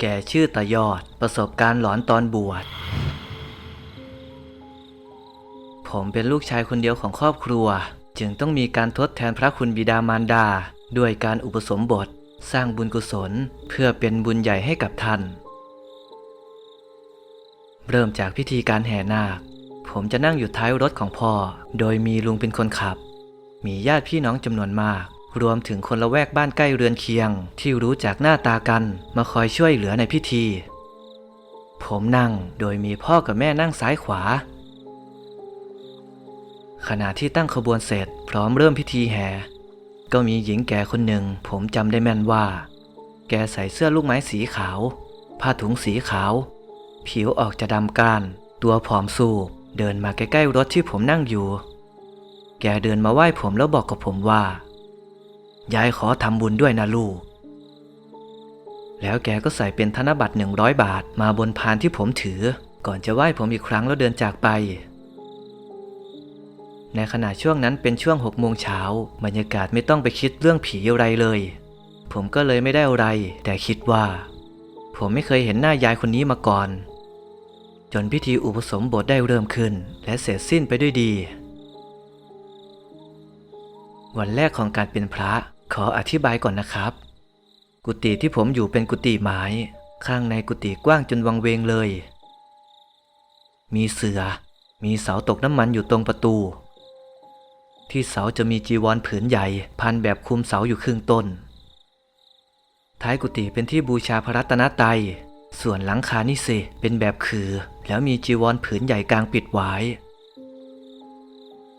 แกชื่อตายอดประสบการณ์หลอนตอนบวช ผมเป็นลูกชายคนเดียวของครอบครัว จึงต้องมีการทดแทนพระคุณบิดามารดา ด้วยการอุปสมบท สร้างบุญกุศลเพื่อเป็นบุญใหญ่ให้กับท่าน เริ่มจากพิธีการแห่นาค ผมจะนั่งอยู่ท้ายรถของพ่อ โดยมีลุงเป็นคนขับ มีญาติพี่น้องจำนวนมาก รวมถึงคนละแวกบ้านใกล้เรือนเคียง ที่รู้จักหน้าตากันมาคอยช่วยเหลือในพิธี ผมนั่งโดยมีพ่อกับแม่นั่งซ้ายขวา ขณะที่ตั้งขบวนเสร็จ พร้อมเริ่มพิธีแห่ ก็มีหญิงแก่คนหนึ่งผมจำได้แม่นว่า แกใส่เสื้อลูกไม้สีขาว ผ้าถุงสีขาว ผิวออกจะดำก้าน ตัวผอมสูบเดินมาใกล้ๆรถที่ผมนั่งอยู่ แกเดินมาไหว้ผมแล้วบอกกับผมว่ายายขอทำบุญด้วยนะลูก แล้วแกก็ใส่เป็นธนบัตรหนึ่งร้อยบาทมาบนพานที่ผมถือ ก่อนจะไหว้ผมอีกครั้งแล้วเดินจากไป ในขณะช่วงนั้นเป็นช่วงหกโมงเช้าบรรยากาศไม่ต้องไปคิดเรื่องผีอะไรเลย ผมก็เลยไม่ได้อะไร แต่คิดว่า ผมไม่เคยเห็นหน้ายายคนนี้มาก่อน จนพิธีอุปสมบทได้เริ่มขึ้น และเสร็จสิ้นไปด้วยดี วันแรกของการเป็นพระขออธิบายก่อนนะครับ กุฏิที่ผมอยู่เป็นกุฏิไม้ข้างในกุฏิกว้างจนวังเวงเลย มีเสือ มีเสาตกน้ำมันอยู่ตรงประตู ที่เสาจะมีจีวรผืนใหญ่ พันแบบคลุมเสาอยู่ครึ่งต้น ท้ายกุฏิเป็นที่บูชาพระรัตนตรัย ส่วนหลังคานี่สิเป็นแบบคือ แล้วมีจีวรผืนใหญ่กลางปิดไว้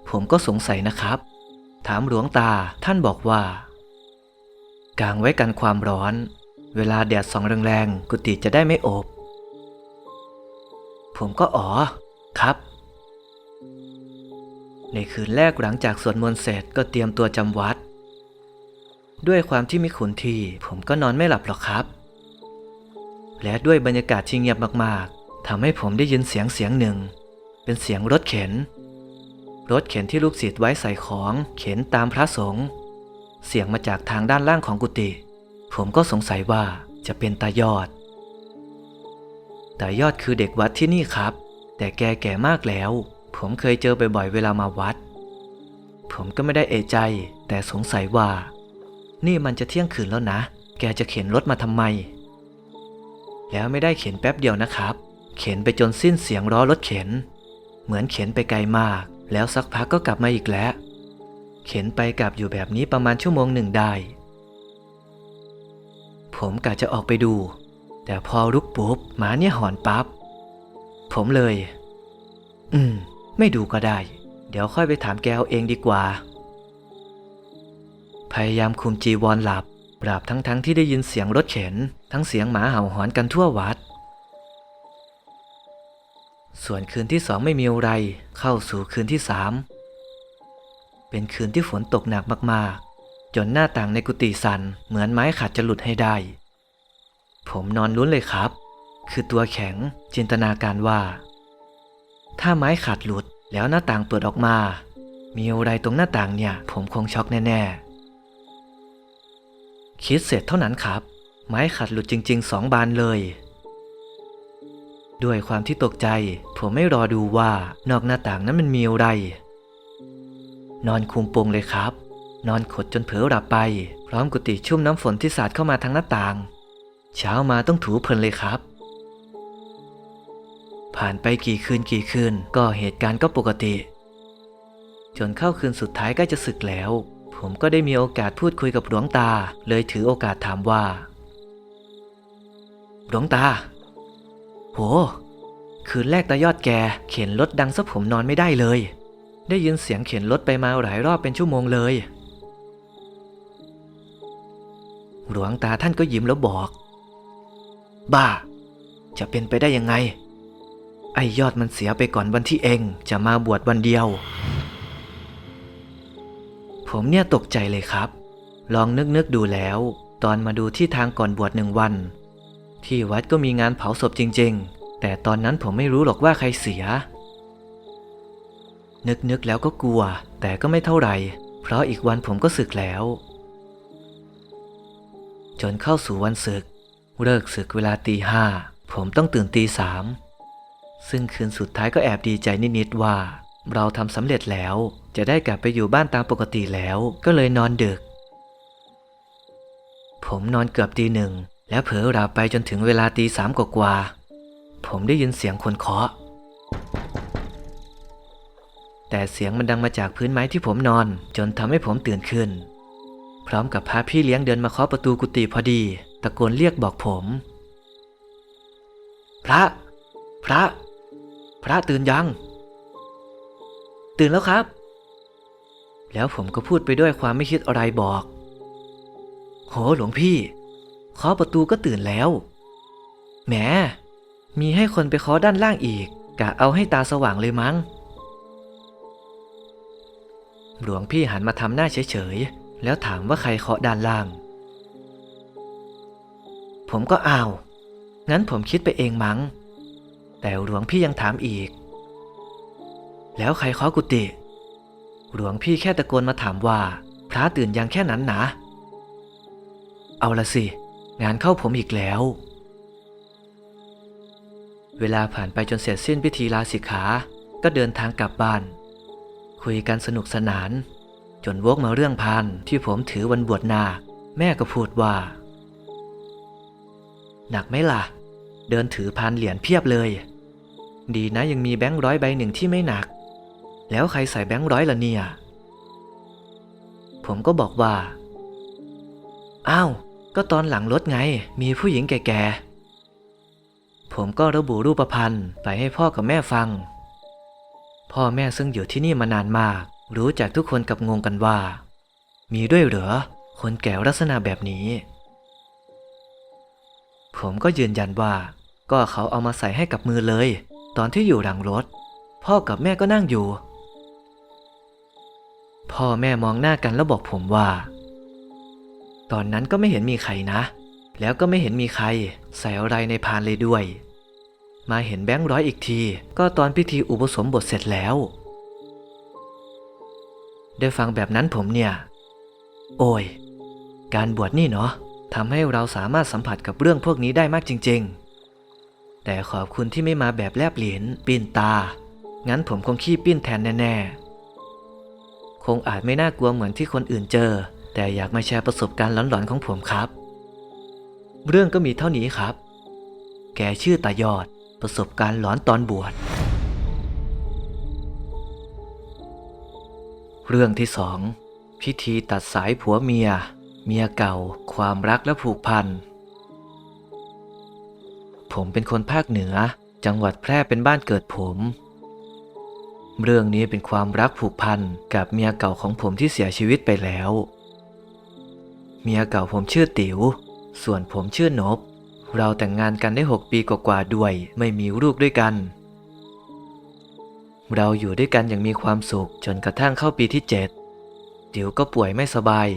ผมก็สงสัยนะครับ ถามหลวงตาท่านบอกว่ากางไว้กันความร้อน เวลาแดดส่องแรงๆกุฏิจะได้ไม่อบ ผมก็อ๋อ ครับ ในคืนแรกหลังจากสวดมนต์เสร็จก็เตรียมตัวจำวัด ด้วยความที่ม่ขุนทีผมก็นอนไม่หลับหรอกครับ และด้วยบรรยากาศที่เงียบมากๆทำให้ผมได้ยินเสียงเสียงหนึ่ง เป็นเสียงรถเข็น รถเข็นที่ลูกศิษย์ไว้ใส่ของเข็นตามพระสงฆ์เสียงมาจากทางด้านล่างของกุฏิผมก็สงสัยว่าจะเป็นตายอด ตายอดคือเด็กวัดที่นี่ครับ แต่แกแก่มากแล้ว ผมเคยเจอบ่อยๆเวลามาวัด ผมก็ไม่ได้เอะใจ แต่สงสัยว่า นี่มันจะเที่ยงคืนแล้วนะ แกจะเข็นรถมาทำไม แล้วไม่ได้เข็นแป๊บเดียวนะครับ เข็นไปจนสิ้นเสียงล้อรถเข็น เหมือนเข็นไปไกลมาก แล้วสักพักก็กลับมาอีกแล้ว เข็นไปกลับอยู่แบบนี้ประมาณชั่วโมงหนึ่งได้ ผมกะจะออกไปดู แต่พอลุกปุ๊บหมาเนี่ยหอนปับ๊บผมเลย อืม ไม่ดูก็ได้ เดี๋ยวค่อยไปถามแกเอาเองดีกว่า พยายามคุมจีวรหลับ ปราบทั้งๆทที่ได้ยินเสียงรถเข็น ทั้งเสียงหมาเห่าหอนกันทั่ววัด ส่วนคืนที่สองไม่มีอะไร เข้าสู่คืนที่สามเป็นคืนที่ฝนตกหนักมากๆ จนหน้าต่างในกุฏิสั่นเหมือนไม้ขาดจะหลุดให้ได้ ผมนอนลุ้นเลยครับ คือตัวแข็งจินตนาการว่า ถ้าไม้ขาดหลุดแล้วหน้าต่างเปิดออกมา มีอะไรตรงหน้าต่างเนี่ย ผมคงช็อกแน่ๆ คิดเสร็จเท่านั้นครับ ไม้ขาดหลุดจริงๆสองบานเลย ด้วยความที่ตกใจ ผมไม่รอดูว่านอกหน้าต่างนั้นมันมีอะไร นอนคุมโปงเลยครับ นอนขดจนเผลอหลับไป พร้อมกุฏิชุ่มน้ำฝนที่สาดเข้ามาทางหน้าต่าง เช้ามาต้องถูเพลินเลยครับ ผ่านไปกี่คืนกี่คืนก็เหตุการณ์ก็ปกติ จนเข้าคืนสุดท้ายใกล้จะศึกแล้ว ผมก็ได้มีโอกาสพูดคุยกับหลวงตา เลยถือโอกาสถามว่า หลวงตา โห คืนแรกตายอดแก เข็นรถดังซะผมนอนไม่ได้เลย ได้ยินเสียงเข็นรถไปมาหลายรอบเป็นชั่วโมงเลย หลวงตาท่านก็ยิ้มแล้วบอก บ้า จะเป็นไปได้ยังไง ไอยอดมันเสียไปก่อนวันที่เองจะมาบวชวันเดียว ผมเนี่ยตกใจเลยครับ ลองนึกนึกดูแล้ว ตอนมาดูที่ทางก่อนบวชหนึ่งวัน ที่วัดก็มีงานเผาศพจริง ๆ แต่ตอนนั้นผมไม่รู้หรอกว่าใครเสีย นึกๆแล้วก็กลัว แต่ก็ไม่เท่าไหร่ เพราะอีกวันผมก็ศึกแล้ว จนเข้าสู่วันศึก เลิกศึกเวลาตีห้าผมต้องตื่นตีสาม ซึ่งคืนสุดท้ายก็แอบดีใจนิดๆว่า เราทำสำเร็จแล้ว จะได้กลับไปอยู่บ้านตามปกติแล้ว ก็เลยนอนดึก ผมนอนเกือบตีหนึ่ง แล้วเผลอหลับไปจนถึงเวลาตีสามกว่าๆผมได้ยินเสียงคนเคาะ แต่เสียงมันดังมาจากพื้นไม้ที่ผมนอน จนทำให้ผมตื่นขึ้น พร้อมกับพาพี่เลี้ยงเดินมาเคาะประตูกุฏิพอดี ตะโกนเรียกบอกผม พระ พระ พระตื่นยัง ตื่นแล้วครับ แล้วผมก็พูดไปด้วยความไม่คิดอะไรบอก โหหลวงพี่เคาะประตูก็ตื่นแล้ว แหม มีให้คนไปเคาะด้านล่างอีกกะเอาให้ตาสว่างเลยมั้ง หลวงพี่หันมาทำหน้าเฉยๆ แล้วถามว่าใครเคาะด้านล่าง ผมก็อ้าว งั้นผมคิดไปเองมั้ง แต่หลวงพี่ยังถามอีก แล้วใครเคาะกุฏิหลวงพี่แค่ตะโกนมาถามว่า พระตื่นยังแค่นั้นนะ เอาละสิ งานเข้าผมอีกแล้ว เวลาผ่านไปจนเสร็จสิ้นพิธีลาสิกขา ก็เดินทางกลับบ้าน คุยกันสนุกสนาน จนวกมาเรื่องพานที่ผมถือวันบวชนา แม่ก็พูดว่า หนักไหมล่ะ เดินถือพานเหรียญเพียบเลย ดีนะยังมีแบงค์ร้อยใบหนึ่งที่ไม่หนัก แล้วใครใส่แบงค์ร้อยล่ะเนี่ย ผมก็บอกว่า อ้าว ก็ตอนหลังรถไง มีผู้หญิงแก่ๆ ผมก็ระบุรูปพันธ์ไปให้พ่อกับแม่ฟัง พ่อแม่ซึ่งอยู่ที่นี่มานานมาก รู้จักทุกคนกับงงกันว่า มีด้วยเหรอ คนแก่ลักษณะแบบนี้ผมก็ยืนยันว่า ก็เขาเอามาใส่ให้กับมือเลย ตอนที่อยู่หลังรถ พ่อกับแม่ก็นั่งอยู่ พ่อแม่มองหน้ากันแล้วบอกผมว่า ตอนนั้นก็ไม่เห็นมีใครนะ แล้วก็ไม่เห็นมีใคร ใส่อะไรในพานเลยด้วย มาเห็นแบงค์ร้อยอีกที ก็ตอนพิธีอุปสมบทเสร็จแล้ว ได้ฟังแบบนั้นผมเนี่ย โอ้ย การบวชนี่เนาะทำให้เราสามารถสัมผัสกับเรื่องพวกนี้ได้มากจริง ๆ แต่ขอบคุณที่ไม่มาแบบแลบเหรียญปิ้นตา งั้นผมคงขี้ปิ้นแทนแน่ๆ คงอาจไม่น่ากลัวเหมือนที่คนอื่นเจอ แต่อยากมาแชร์ประสบการณ์หลอนๆของผมครับ เรื่องก็มีเท่านี้ครับ แกชื่อตายอด ประสบการณ์หลอนตอนบวช เรื่องที่สองพิธีตัดสายผัวเมีย เมียเก่า ความรักและผูกพัน ผมเป็นคนภาคเหนือ จังหวัดแพร่เป็นบ้านเกิดผม เรื่องนี้เป็นความรักผูกพันกับเมียเก่าของผมที่เสียชีวิตไปแล้ว เมียเก่าผมชื่อติ๋ว ส่วนผมชื่อนบ เราแต่งงานกันได้หกปีกว่าๆด้วย ไม่มีลูกด้วยกัน เราอยู่ด้วยกันอย่างมีความสุขจนกระทั่งเข้าปีที่เจ็ดติ๋วก็ป่วยไม่สบาย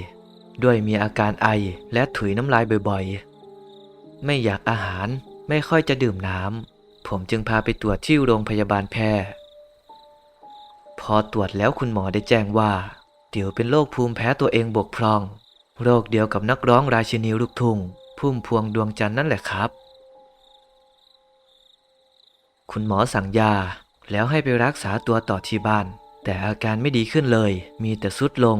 ด้วยมีอาการไอและถุยน้ำลายบ่อยๆ ไม่อยากอาหาร ไม่ค่อยจะดื่มน้ำ ผมจึงพาไปตรวจที่โรงพยาบาลแพทย์พอตรวจแล้วคุณหมอได้แจ้งว่าติ๋ยวเป็นโรคภูมิแพ้ตัวเองบกพร่อง โรคเดียวกับนักร้องราชินีลูกทุ่งพุ่มพวงดวงจันทร์นั่นแหละครับ คุณหมอสั่งยาแล้วให้ไปรักษาตัวต่อที่บ้าน แต่อาการไม่ดีขึ้นเลย มีแต่สุดลง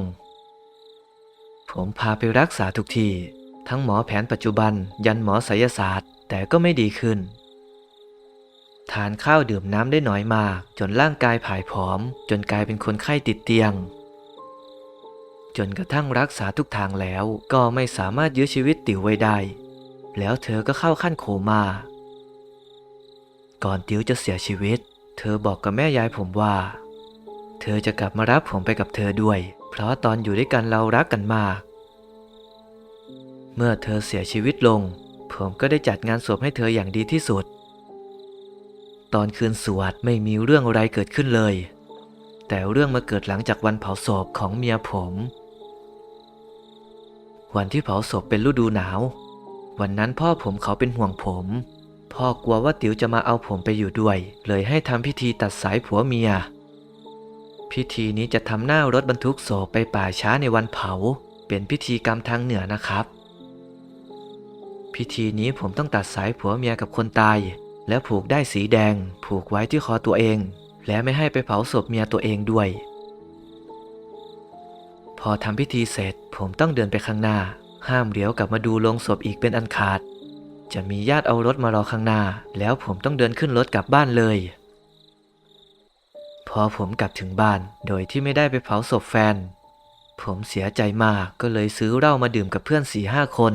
ผมพาไปรักษาทุกที ทั้งหมอแผนปัจจุบันยันหมอไสยศาสตร์ แต่ก็ไม่ดีขึ้น ทานข้าวดื่มน้ำได้น้อยมาก จนร่างกายผายผอม จนกลายเป็นคนไข้ติดเตียง จนกระทั่งรักษาทุกทางแล้วก็ไม่สามารถยื้อชีวิตติ๋วไว้ได้ แล้วเธอก็เข้าขั้นโคม่าก่อนติ๋วจะเสียชีวิต เธอบอกกับแม่ยายผมว่า เธอจะกลับมารับผมไปกับเธอด้วย เพราะตอนอยู่ด้วยกันเรารักกันมาก เมื่อเธอเสียชีวิตลง ผมก็ได้จัดงานศพให้เธออย่างดีที่สุด ตอนคืนสวดไม่มีเรื่องอะไรเกิดขึ้นเลย แต่เรื่องมาเกิดหลังจากวันเผาศพของเมียผม วันที่เผาศพเป็นฤดูหนาว วันนั้นพ่อผมเขาเป็นห่วงผม พ่อกลัวว่าติ๋วจะมาเอาผมไปอยู่ด้วย เลยให้ทำพิธีตัดสายผัวเมีย พิธีนี้จะทำหน้ารถบรรทุกศพไปป่าช้าในวันเผา เป็นพิธีกรรมทางเหนือนะครับ พิธีนี้ผมต้องตัดสายผัวเมียกับคนตาย และผูกได้สีแดง ผูกไว้ที่คอตัวเอง และไม่ให้ไปเผาศพเมียตัวเองด้วย พอทำพิธีเสร็จ ผมต้องเดินไปข้างหน้า ห้ามเลี้ยวกลับมาดูโลงศพอีกเป็นอันขาด จะมีญาติเอารถมารอข้างหน้า แล้วผมต้องเดินขึ้นรถกลับบ้านเลย พอผมกลับถึงบ้าน โดยที่ไม่ได้ไปเผาศพแฟน ผมเสียใจมากก็เลยซื้อเหล้ามาดื่มกับเพื่อนสี่ห้าคน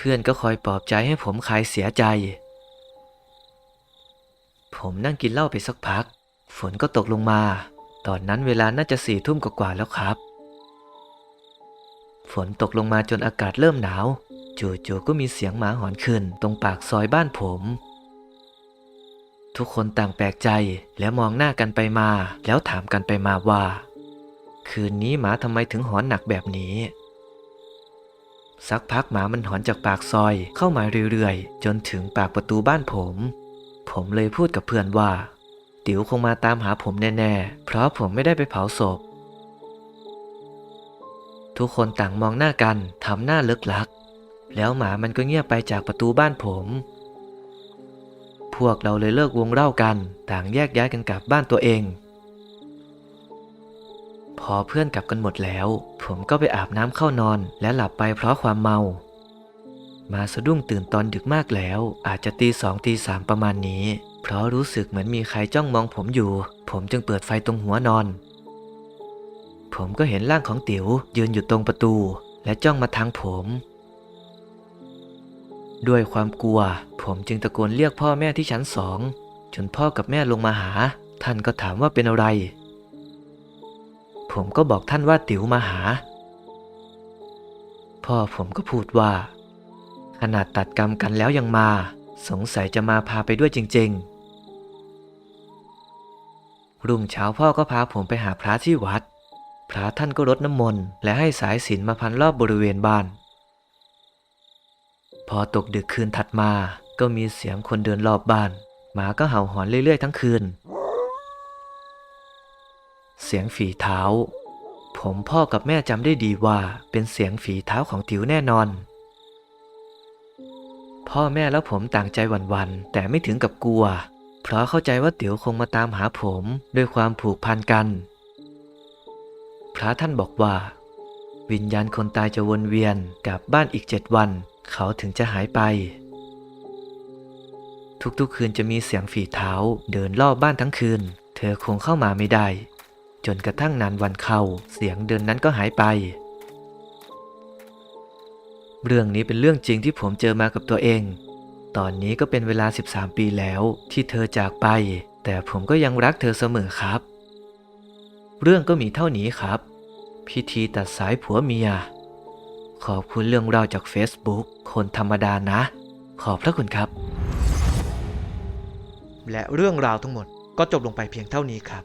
เพื่อนก็คอยปลอบใจให้ผมคลายเสียใจ ผมนั่งกินเหล้าไปสักพัก ฝนก็ตกลงมา ตอนนั้นเวลาน่าจะสี่ทุ่มกว่าแล้วครับ ฝนตกลงมาจนอากาศเริ่มหนาว จู่ๆก็มีเสียงหมาหอนขึ้น ตรงปากซอยบ้านผม ทุกคนต่างแปลกใจแล้วมองหน้ากันไปมา แล้วถามกันไปมาว่า คืนนี้หมาทำไมถึงหอนหนักแบบนี้ สักพักหมามันหอนจากปากซอยเข้ามาเรื่อยๆ จนถึงปากประตูบ้านผม ผมเลยพูดกับเพื่อนว่า ติ๋วคงมาตามหาผมแน่ๆ เพราะผมไม่ได้ไปเผาศพ ทุกคนต่างมองหน้ากันทำหน้าเลิกลัก แล้วหมามันก็เงียบไปจากประตูบ้านผม พวกเราเลยเลิกวงเล่ากัน ต่างแยกย้ายกันกลับบ้านตัวเอง พอเพื่อนกลับกันหมดแล้ว ผมก็ไปอาบน้ำเข้านอน และหลับไปเพราะความเมา มาสะดุ้งตื่นตอนดึกมากแล้ว อาจจะตีสองตีสามประมาณนี้ เพราะรู้สึกเหมือนมีใครจ้องมองผมอยู่ ผมจึงเปิดไฟตรงหัวนอน ผมก็เห็นร่างของติ๋วยืนอยู่ตรงประตู และจ้องมาทางผม ด้วยความกลัว ผมจึงตะโกนเรียกพ่อแม่ที่ชั้นสองจนพ่อกับแม่ลงมาหา ท่านก็ถามว่าเป็นอะไร ผมก็บอกท่านว่าติ๋วมาหา พ่อผมก็พูดว่า ขนาดตัดกรรมกันแล้วยังมา สงสัยจะมาพาไปด้วยจริง ๆ รุ่งเช้าพ่อก็พาผมไปหาพระที่วัด พระท่านก็รดน้ำมนต์และให้สายสิญจนมาพันรอบบริเวณบ้าน พอตกดึกคืนถัดมาก็มีเสียงคนเดินรอบบ้านหมาก็เห่าหอนเรื่อยๆทั้งคืน เสียงฝีเท้า ผมพ่อกับแม่จำได้ดีว่าเป็นเสียงฝีเท้าของติ๋วแน่นอน พ่อแม่และผมต่างใจหวั่นๆแต่ไม่ถึงกับกลัว เพราะเข้าใจว่าติ๋วคงมาตามหาผมด้วยความผูกพันกัน พระท่านบอกว่า วิญญาณคนตายจะวนเวียนกลับบ้านอีกเจ็ดวัน เขาถึงจะหายไปทุกๆคืนจะมีเสียงฝีเท้าเดินรอบบ้านทั้งคืน เธอคงเข้ามาไม่ได้ จนกระทั่งนานวันเข้าเสียงเดินนั้นก็หายไป เรื่องนี้เป็นเรื่องจริงที่ผมเจอมากับตัวเอง ตอนนี้ก็เป็นเวลา 13 ปีแล้วที่เธอจากไป แต่ผมก็ยังรักเธอเสมอครับ เรื่องก็มีเท่านี้ครับ พิธีตัดสายผัวเมีย ขอบคุณเรื่องราวจาก Facebook คนธรรมดานะ ขอบพระคุณครับ และเรื่องราวทั้งหมดก็จบลงไปเพียงเท่านี้ครับ